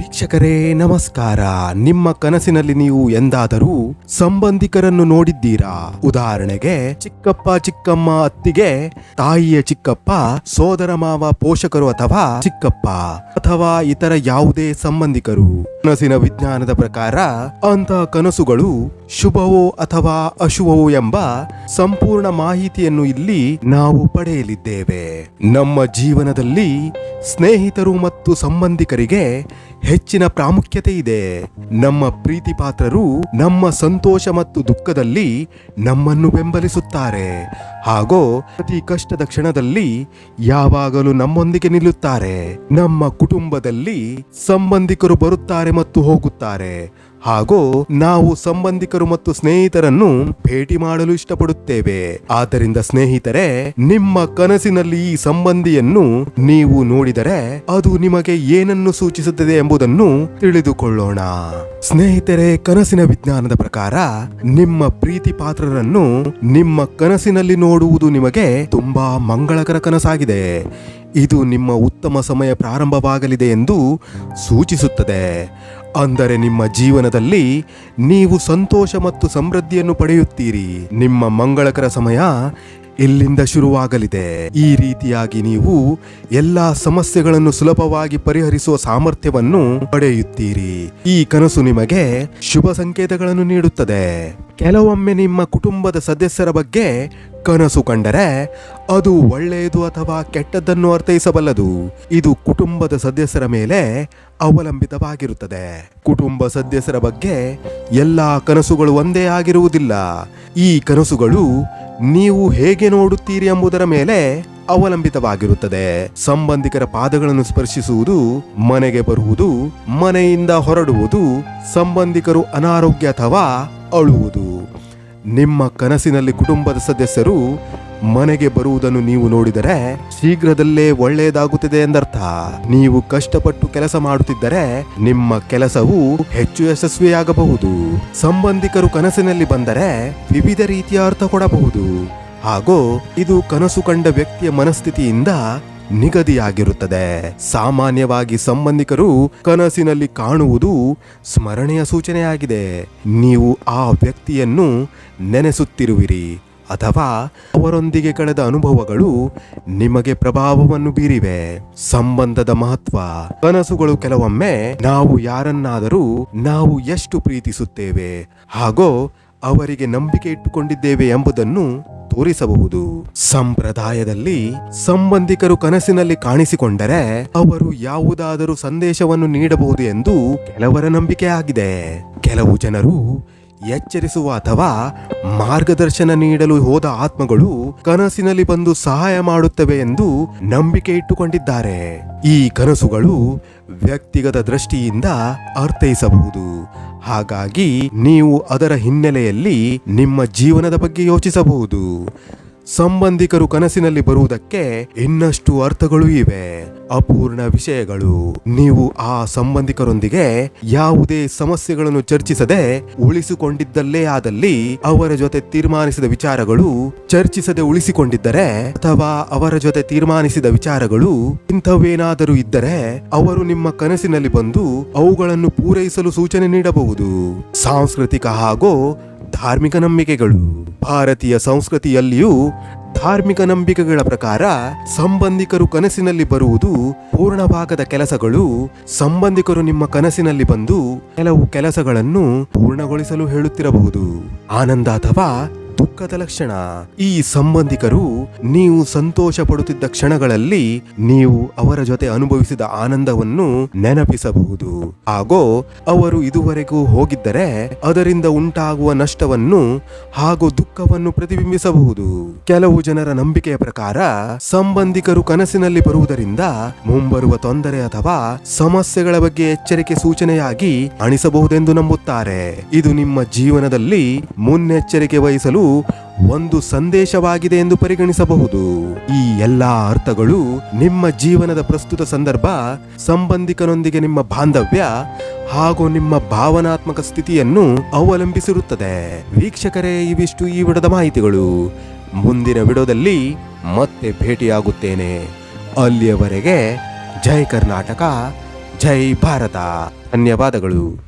ವೀಕ್ಷಕರೇ, ನಮಸ್ಕಾರ. ನಿಮ್ಮ ಕನಸಿನಲ್ಲಿ ನೀವು ಎಂದಾದರೂ ಸಂಬಂಧಿಕರನ್ನು ನೋಡಿದ್ದೀರಾ? ಉದಾಹರಣೆಗೆ, ಚಿಕ್ಕಪ್ಪ ಚಿಕ್ಕಮ್ಮ ಅತ್ತಿಗೆ, ತಾಯಿಯ ಚಿಕ್ಕಪ್ಪ, ಸೋದರ ಮಾವ ಪೋಷಕರು ಅಥವಾ ಚಿಕ್ಕಪ್ಪ ಅಥವಾ ಇತರ ಯಾವುದೇ ಸಂಬಂಧಿಕರು. ಕನಸಿನ ವಿಜ್ಞಾನದ ಪ್ರಕಾರ ಅಂತಹ ಕನಸುಗಳು ಶುಭವೋ ಅಥವಾ ಅಶುಭವೋ ಎಂಬ ಸಂಪೂರ್ಣ ಮಾಹಿತಿಯನ್ನು ಇಲ್ಲಿ ನಾವು ಪಡೆಯಲಿದ್ದೇವೆ. ನಮ್ಮ ಜೀವನದಲ್ಲಿ ಸ್ನೇಹಿತರು ಮತ್ತು ಸಂಬಂಧಿಕರಿಗೆ ಹೆಚ್ಚಿನ ಪ್ರಾಮುಖ್ಯತೆ ಇದೆ. ನಮ್ಮ ಪ್ರೀತಿ ಪಾತ್ರರು ನಮ್ಮ ಸಂತೋಷ ಮತ್ತು ದುಃಖದಲ್ಲಿ ನಮ್ಮನ್ನು ಬೆಂಬಲಿಸುತ್ತಾರೆ. ಹಾಗೂ ಪ್ರತಿ ಕಷ್ಟದ ಕ್ಷಣದಲ್ಲಿ ಯಾವಾಗಲೂ ನಮ್ಮೊಂದಿಗೆ ನಿಲ್ಲುತ್ತಾರೆ. ನಮ್ಮ ಕುಟುಂಬದಲ್ಲಿ ಸಂಬಂಧಿಕರು ಬರುತ್ತಾರೆ ಮತ್ತು ಹೋಗುತ್ತಾರೆ. ಹಾಗೂ ನಾವು ಸಂಬಂಧಿಕರು ಮತ್ತು ಸ್ನೇಹಿತರನ್ನು ಭೇಟಿ ಮಾಡಲು ಇಷ್ಟಪಡುತ್ತೇವೆ. ಆದ್ದರಿಂದ ಸ್ನೇಹಿತರೆ, ನಿಮ್ಮ ಕನಸಿನಲ್ಲಿ ಈ ಸಂಬಂಧಿಯನ್ನು ನೀವು ನೋಡಿದರೆ ಅದು ನಿಮಗೆ ಏನನ್ನು ಸೂಚಿಸುತ್ತದೆ ಎಂಬುದನ್ನು ತಿಳಿದುಕೊಳ್ಳೋಣ. ಸ್ನೇಹಿತರೆ, ಕನಸಿನ ವಿಜ್ಞಾನದ ಪ್ರಕಾರ ನಿಮ್ಮ ಪ್ರೀತಿ ಪಾತ್ರರನ್ನು ನಿಮ್ಮ ಕನಸಿನಲ್ಲಿ ನೋಡುವುದು ನಿಮಗೆ ತುಂಬಾ ಮಂಗಳಕರ ಕನಸಾಗಿದೆ. ಇದು ನಿಮ್ಮ ಉತ್ತಮ ಸಮಯ ಪ್ರಾರಂಭವಾಗಲಿದೆ ಎಂದು ಸೂಚಿಸುತ್ತದೆ. ಅಂದರೆ ನಿಮ್ಮ ಜೀವನದಲ್ಲಿ ನೀವು ಸಂತೋಷ ಮತ್ತು ಸಮೃದ್ಧಿಯನ್ನು ಪಡೆಯುತ್ತೀರಿ. ನಿಮ್ಮ ಮಂಗಳಕರ ಸಮಯ ಇಲ್ಲಿಂದ ಶುರುವಾಗಲಿದೆ. ಈ ರೀತಿಯಾಗಿ ನೀವು ಎಲ್ಲ ಸಮಸ್ಯೆಗಳನ್ನು ಸುಲಭವಾಗಿ ಪರಿಹರಿಸುವ ಸಾಮರ್ಥ್ಯವನ್ನು ಪಡೆಯುತ್ತೀರಿ. ಈ ಕನಸು ನಿಮಗೆ ಶುಭ ಸಂಕೇತಗಳನ್ನು ನೀಡುತ್ತದೆ. ಕೆಲವೊಮ್ಮೆ ನಿಮ್ಮ ಕುಟುಂಬದ ಸದಸ್ಯರ ಬಗ್ಗೆ ಕನಸು ಕಂಡರೆ ಅದು ಒಳ್ಳೆಯದು ಅಥವಾ ಕೆಟ್ಟದ್ದನ್ನು ಅರ್ಥೈಸಬಲ್ಲದು. ಇದು ಕುಟುಂಬದ ಸದಸ್ಯರ ಮೇಲೆ ಅವಲಂಬಿತವಾಗಿರುತ್ತದೆ. ಕುಟುಂಬ ಸದಸ್ಯರ ಬಗ್ಗೆ ಎಲ್ಲಾ ಕನಸುಗಳು ಒಂದೇ ಆಗಿರುವುದಿಲ್ಲ. ಈ ಕನಸುಗಳು ನೀವು ಹೇಗೆ ನೋಡುತ್ತೀರಿ ಎಂಬುದರ ಮೇಲೆ ಅವಲಂಬಿತವಾಗಿರುತ್ತದೆ. ಸಂಬಂಧಿಕರ ಪಾದಗಳನ್ನು ಸ್ಪರ್ಶಿಸುವುದು, ಮನೆಗೆ ಬರುವುದು, ಮನೆಯಿಂದ ಹೊರಡುವುದು, ಸಂಬಂಧಿಕರು ಅನಾರೋಗ್ಯ ಅಥವಾ ಅಳುವುದು. ನಿಮ್ಮ ಕನಸಿನಲ್ಲಿ ಕುಟುಂಬದ ಸದಸ್ಯರು ಮನೆಗೆ ಬರುವುದನ್ನು ನೀವು ನೋಡಿದರೆ ಶೀಘ್ರದಲ್ಲೇ ಒಳ್ಳೆಯದಾಗುತ್ತಿದೆ ಎಂದರ್ಥ. ನೀವು ಕಷ್ಟಪಟ್ಟು ಕೆಲಸ ಮಾಡುತ್ತಿದ್ದರೆ ನಿಮ್ಮ ಕೆಲಸವು ಹೆಚ್ಚು ಯಶಸ್ವಿಯಾಗಬಹುದು. ಸಂಬಂಧಿಕರು ಕನಸಿನಲ್ಲಿ ಬಂದರೆ ವಿವಿಧ ರೀತಿಯ ಅರ್ಥ ಕೊಡಬಹುದು. ಹಾಗೂ ಇದು ಕನಸು ಕಂಡ ವ್ಯಕ್ತಿಯ ಮನಸ್ಥಿತಿಯಿಂದ ನಿಗದಿಯಾಗಿರುತ್ತದೆ. ಸಾಮಾನ್ಯವಾಗಿ ಸಂಬಂಧಿಕರು ಕನಸಿನಲ್ಲಿ ಕಾಣುವುದು ಸ್ಮರಣೆಯ ಸೂಚನೆಯಾಗಿದೆ. ನೀವು ಆ ವ್ಯಕ್ತಿಯನ್ನು ನೆನೆಸುತ್ತಿರುವಿರಿ, ಅಥವಾ ಅವರೊಂದಿಗೆ ಕಳೆದ ಅನುಭವಗಳು ನಿಮಗೆ ಪ್ರಭಾವವನ್ನು ಬೀರಿವೆ. ಸಂಬಂಧದ ಮಹತ್ವ. ಕನಸುಗಳು ಕೆಲವೊಮ್ಮೆ ನಾವು ಯಾರನ್ನಾದರೂ ನಾವು ಎಷ್ಟು ಪ್ರೀತಿಸುತ್ತೇವೆ, ಹಾಗೂ ಅವರಿಗೆ ನಂಬಿಕೆ ಇಟ್ಟುಕೊಂಡಿದ್ದೇವೆ ಎಂಬುದನ್ನು ತೋರಿಸಬಹುದು. ಸಂಪ್ರದಾಯದಲ್ಲಿ ಸಂಬಂಧಿಕರು ಕನಸಿನಲ್ಲಿ ಕಾಣಿಸಿಕೊಂಡರೆ ಅವರು ಯಾವುದಾದರೂ ಸಂದೇಶವನ್ನು ನೀಡಬಹುದು ಎಂದು ಕೆಲವರ ನಂಬಿಕೆ ಆಗಿದೆ. ಕೆಲವು ಜನರು ಎಚ್ಚರಿಸುವ ಅಥವಾ ಮಾರ್ಗದರ್ಶನ ನೀಡಲು ಹೋದ ಆತ್ಮಗಳು ಕನಸಿನಲ್ಲಿ ಬಂದು ಸಹಾಯ ಮಾಡುತ್ತವೆ ಎಂದು ನಂಬಿಕೆ ಇಟ್ಟುಕೊಂಡಿದ್ದಾರೆ. ಈ ಕನಸುಗಳು ವ್ಯಕ್ತಿಗತ ದೃಷ್ಟಿಯಿಂದ ಅರ್ಥೈಸಬಹುದು. ಹಾಗಾಗಿ ನೀವು ಅದರ ಹಿನ್ನೆಲೆಯಲ್ಲಿ ನಿಮ್ಮ ಜೀವನದ ಬಗ್ಗೆ ಯೋಚಿಸಬಹುದು. ಸಂಬಂಧಿಕರು ಕನಸಿನಲ್ಲಿ ಬರುವುದಕ್ಕೆ ಇನ್ನಷ್ಟು ಅರ್ಥಗಳು ಇವೆ. ಅಪೂರ್ಣ ವಿಷಯಗಳು. ನೀವು ಆ ಸಂಬಂಧಿಕರೊಂದಿಗೆ ಯಾವುದೇ ಸಮಸ್ಯೆಗಳನ್ನು ಚರ್ಚಿಸದೆ ಉಳಿಸಿಕೊಂಡಿದ್ದಲ್ಲೇ ಆದಲ್ಲಿ ಅವರ ಜೊತೆ ತೀರ್ಮಾನಿಸಿದ ವಿಚಾರಗಳು ಚರ್ಚಿಸದೆ ಉಳಿಸಿಕೊಂಡಿದ್ದರೆ ಅಥವಾ ಅವರ ಜೊತೆ ತೀರ್ಮಾನಿಸಿದ ವಿಚಾರಗಳು ಇಂಥವೇನಾದರೂ ಇದ್ದರೆ ಅವರು ನಿಮ್ಮ ಕನಸಿನಲ್ಲಿ ಬಂದು ಅವುಗಳನ್ನು ಪೂರೈಸಲು ಸೂಚನೆ ನೀಡಬಹುದು. ಸಾಂಸ್ಕೃತಿಕ ಹಾಗೂ ಧಾರ್ಮಿಕ ನಂಬಿಕೆಗಳು. ಭಾರತೀಯ ಸಂಸ್ಕೃತಿಯಲ್ಲಿಯೂ ಧಾರ್ಮಿಕ ನಂಬಿಕೆಗಳ ಪ್ರಕಾರ ಸಂಬಂಧಿಕರು ಕನಸಿನಲ್ಲಿ ಬರುವುದು ಪೂರ್ಣವಾಗದ ಕೆಲಸಗಳು. ಸಂಬಂಧಿಕರು ನಿಮ್ಮ ಕನಸಿನಲ್ಲಿ ಬಂದು ಕೆಲವು ಕೆಲಸಗಳನ್ನು ಪೂರ್ಣಗೊಳಿಸಲು ಹೇಳುತ್ತಿರಬಹುದು. ಆನಂದ ಅಥವಾ ದುಃಖದ ಲಕ್ಷಣ. ಈ ಸಂಬಂಧಿಕರು ನೀವು ಸಂತೋಷ ಪಡುತ್ತಿದ್ದ ಕ್ಷಣಗಳಲ್ಲಿ ನೀವು ಅವರ ಜೊತೆ ಅನುಭವಿಸಿದ ಆನಂದವನ್ನು ನೆನಪಿಸಬಹುದು. ಹಾಗೂ ಅವರು ಇದುವರೆಗೂ ಹೋಗಿದ್ದರೆ ಅದರಿಂದ ಉಂಟಾಗುವ ನಷ್ಟವನ್ನು ಹಾಗೂ ದುಃಖವನ್ನು ಪ್ರತಿಬಿಂಬಿಸಬಹುದು. ಕೆಲವು ಜನರ ನಂಬಿಕೆಯ ಪ್ರಕಾರ ಸಂಬಂಧಿಕರು ಕನಸಿನಲ್ಲಿ ಬರುವುದರಿಂದ ಮುಂಬರುವ ತೊಂದರೆ ಅಥವಾ ಸಮಸ್ಯೆಗಳ ಬಗ್ಗೆ ಎಚ್ಚರಿಕೆ ಸೂಚನೆಯಾಗಿ ಅಣಿಸಬಹುದೆಂದು ನಂಬುತ್ತಾರೆ. ಇದು ನಿಮ್ಮ ಜೀವನದಲ್ಲಿ ಮುನ್ನೆಚ್ಚರಿಕೆ ವಹಿಸಲು ಒಂದು ಸಂದೇಶವಾಗಿದೆ ಎಂದು ಪರಿಗಣಿಸಬಹುದು. ಈ ಎಲ್ಲಾ ಅರ್ಥಗಳು ನಿಮ್ಮ ಜೀವನದ ಪ್ರಸ್ತುತ ಸಂದರ್ಭ, ಸಂಬಂಧಿಕನೊಂದಿಗೆ ನಿಮ್ಮ ಬಾಂಧವ್ಯ ಹಾಗೂ ನಿಮ್ಮ ಭಾವನಾತ್ಮಕ ಸ್ಥಿತಿಯನ್ನು ಅವಲಂಬಿಸಿರುತ್ತದೆ. ವೀಕ್ಷಕರೇ, ಇವಿಷ್ಟು ಈ ವಿಡದ ಮಾಹಿತಿಗಳು. ಮುಂದಿನ ವಿಡೋದಲ್ಲಿ ಮತ್ತೆ ಭೇಟಿಯಾಗುತ್ತೇನೆ. ಅಲ್ಲಿಯವರೆಗೆ ಜೈ ಕರ್ನಾಟಕ, ಜೈ ಭಾರತ. ಧನ್ಯವಾದಗಳು.